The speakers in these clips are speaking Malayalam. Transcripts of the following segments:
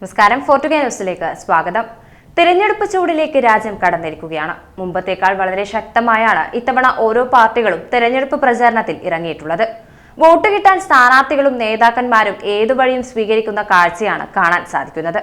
നമസ്കാരം. ഫോർട്ടുഗേ ന്യൂസിലേക്ക് സ്വാഗതം. തിരഞ്ഞെടുപ്പ് ചൂടിലേക്ക് രാജ്യം കടന്നിരിക്കുകയാണ്. മുമ്പത്തേക്കാൾ വളരെ ശക്തമായാണ് ഇത്തവണ ഓരോ പാർട്ടികളും തെരഞ്ഞെടുപ്പ് പ്രചാരണത്തിൽ ഇറങ്ങിയിട്ടുള്ളത്. വോട്ട് കിട്ടാൻ സ്ഥാനാർത്ഥികളും നേതാക്കന്മാരും ഏതു വഴിയും സ്വീകരിക്കുന്ന കാഴ്ചയാണ് കാണാൻ സാധിക്കുന്നത്.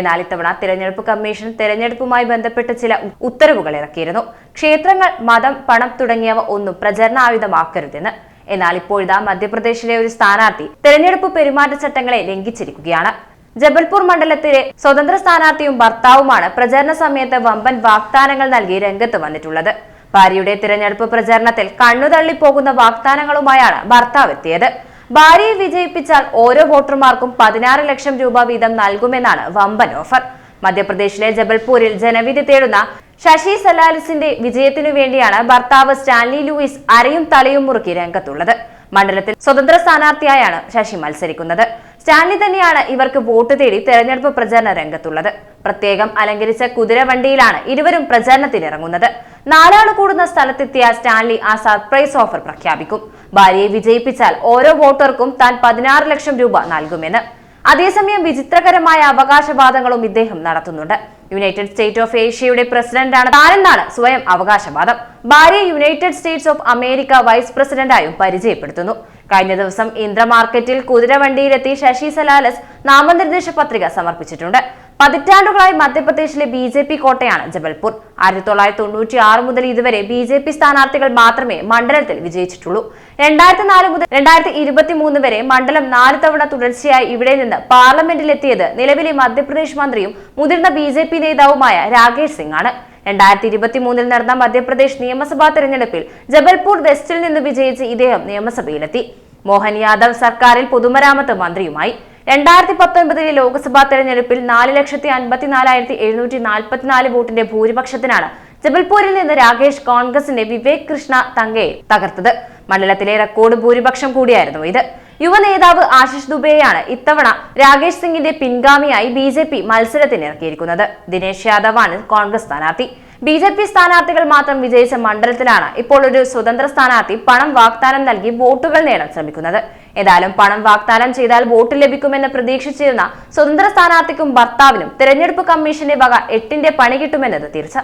എന്നാൽ ഇത്തവണ തിരഞ്ഞെടുപ്പ് കമ്മീഷൻ തെരഞ്ഞെടുപ്പുമായി ബന്ധപ്പെട്ട് ചില ഉത്തരവുകൾ ഇറക്കിയിരുന്നു. ക്ഷേത്രങ്ങൾ മതം പണം തുടങ്ങിയവ ഒന്നും പ്രചരണായുധമാക്കരുതെന്ന്. എന്നാൽ ഇപ്പോഴിതാ മധ്യപ്രദേശിലെ ഒരു സ്ഥാനാർത്ഥി തെരഞ്ഞെടുപ്പ് പെരുമാറ്റച്ചട്ടങ്ങളെ ലംഘിച്ചിരിക്കുകയാണ്. ജബൽപൂർ മണ്ഡലത്തിലെ സ്വതന്ത്ര സ്ഥാനാർത്ഥിയും ഭർത്താവുമാണ് പ്രചരണ സമയത്ത് വമ്പൻ വാഗ്ദാനങ്ങൾ നൽകി രംഗത്ത് വന്നിട്ടുള്ളത്. ഭാര്യയുടെ തിരഞ്ഞെടുപ്പ് പ്രചരണത്തിൽ കണ്ണുതള്ളിപ്പോകുന്ന വാഗ്ദാനങ്ങളുമായാണ് ഭർത്താവ് എത്തിയത്. ഭാര്യയെ വിജയിപ്പിച്ചാൽ ഓരോ വോട്ടർമാർക്കും പതിനാറ് ലക്ഷം രൂപ വീതം നൽകുമെന്നാണ് വമ്പൻ ഓഫർ. മധ്യപ്രദേശിലെ ജബൽപൂരിൽ ജനവിധി തേടുന്ന ശശി സലാലിസിന്റെ വിജയത്തിനു വേണ്ടിയാണ് ഭർത്താവ് സ്റ്റാൻലി ലൂയിസ് അരയും തലയും മുറുക്കി രംഗത്തുള്ളത്. മണ്ഡലത്തിൽ സ്വതന്ത്ര സ്ഥാനാർത്ഥിയായാണ് ശശി മത്സരിക്കുന്നത്. സ്റ്റാൻലി തന്നെയാണ് ഇവർക്ക് വോട്ട് തേടി തെരഞ്ഞെടുപ്പ് പ്രചരണ രംഗത്തുള്ളത്. പ്രത്യേകം അലങ്കരിച്ച കുതിരവണ്ടിയിലാണ് ഇരുവരും പ്രചരണത്തിനിറങ്ങുന്നത്. നാലാൾ കൂടുന്ന സ്ഥലത്തെത്തിയ സ്റ്റാൻലി ആ സർപ്രൈസ് ഓഫർ പ്രഖ്യാപിക്കും. ഭാര്യയെ വിജയിപ്പിച്ചാൽ ഓരോ വോട്ടർക്കും താൻ പതിനാറ് ലക്ഷം രൂപ നൽകുമെന്ന് അതേസമയം വിചിത്രകരമായ അവകാശവാദങ്ങളും ഇദ്ദേഹം നടത്തുന്നുണ്ട്. യുണൈറ്റഡ് സ്റ്റേറ്റ് ഓഫ് ഏഷ്യയുടെ പ്രസിഡന്റാണ് താനെന്നാണ് സ്വയം അവകാശവാദം. ഭാര്യ United States of America vice പ്രസിഡന്റായും പരിചയപ്പെടുത്തുന്നു. കഴിഞ്ഞ ദിവസം ഇന്ദ്ര മാർക്കറ്റിൽ കുതിരവണ്ടിയിലെത്തി ശശി സലാലസ് നാമനിർദ്ദേശ പത്രിക സമർപ്പിച്ചിട്ടുണ്ട്. പതിറ്റാണ്ടുകളായി മധ്യപ്രദേശിലെ ബി ജെ പി കോട്ടയാണ് ജബൽപൂർ. ആയിരത്തി തൊള്ളായിരത്തി തൊണ്ണൂറ്റി ആറ് മുതൽ ഇതുവരെ ബി ജെ പി സ്ഥാനാർത്ഥികൾ മാത്രമേ മണ്ഡലത്തിൽ വിജയിച്ചിട്ടുള്ളൂ. രണ്ടായിരത്തി നാല് മുതൽ രണ്ടായിരത്തി ഇരുപത്തി മൂന്ന് വരെ മണ്ഡലം നാല് തവണ തുടർച്ചയായി ഇവിടെ നിന്ന് പാർലമെന്റിലെത്തിയത് നിലവിലെ മധ്യപ്രദേശ് മന്ത്രിയും മുതിർന്ന ബി ജെ പി നേതാവുമായ രാകേഷ് സിംഗ് ആണ് രണ്ടായിരത്തി ഇരുപത്തി മൂന്നിൽ നടന്ന മധ്യപ്രദേശ് നിയമസഭാ തെരഞ്ഞെടുപ്പിൽ ജബൽപൂർ വെസ്റ്റിൽ നിന്ന് വിജയിച്ച് ഇദ്ദേഹം നിയമസഭയിലെത്തി. മോഹൻ യാദവ് സർക്കാരിൽ പൊതുമരാമത്ത് മന്ത്രിയുമായി. രണ്ടായിരത്തി പത്തൊൻപതിലെ ലോക്സഭാ തെരഞ്ഞെടുപ്പിൽ നാല് ലക്ഷത്തി അൻപത്തിനാലായിരത്തി എഴുന്നൂറ്റി നാൽപ്പത്തിനാല് വോട്ടിന്റെ ഭൂരിപക്ഷത്തിനാണ് ജബൽപൂരിൽ നിന്ന് രാകേഷ് കോൺഗ്രസിന്റെ വിവേക് കൃഷ്ണ തങ്കയെ തകർത്തത്. മണ്ഡലത്തിലെ റെക്കോർഡ് ഭൂരിപക്ഷം കൂടിയായിരുന്നു ഇത്. യുവ നേതാവ് ആശിഷ് ദുബെയാണ് ഇത്തവണ രാകേഷ് സിംഗിന്റെ പിൻഗാമിയായി ബി ജെ പി മത്സരത്തിനിറക്കിയിരിക്കുന്നത്. ദിനേശ് യാദവാണ് കോൺഗ്രസ് സ്ഥാനാർത്ഥി. ബി ജെ പി സ്ഥാനാർത്ഥികൾ മാത്രം വിജയിച്ച മണ്ഡലത്തിലാണ് ഇപ്പോൾ ഒരു സ്വതന്ത്ര സ്ഥാനാർത്ഥി പണം വാഗ്ദാനം നൽകി വോട്ടുകൾ നേടാൻ ശ്രമിക്കുന്നത്. ഏതായാലും പണം വാഗ്ദാനം ചെയ്താൽ വോട്ട് ലഭിക്കുമെന്ന് പ്രതീക്ഷിച്ചിരുന്ന സ്വതന്ത്ര സ്ഥാനാർത്ഥിക്കും ഭർത്താവിനും തെരഞ്ഞെടുപ്പ് കമ്മീഷന്റെ വക എട്ടിന്റെ പണി കിട്ടുമെന്നത് തീർച്ച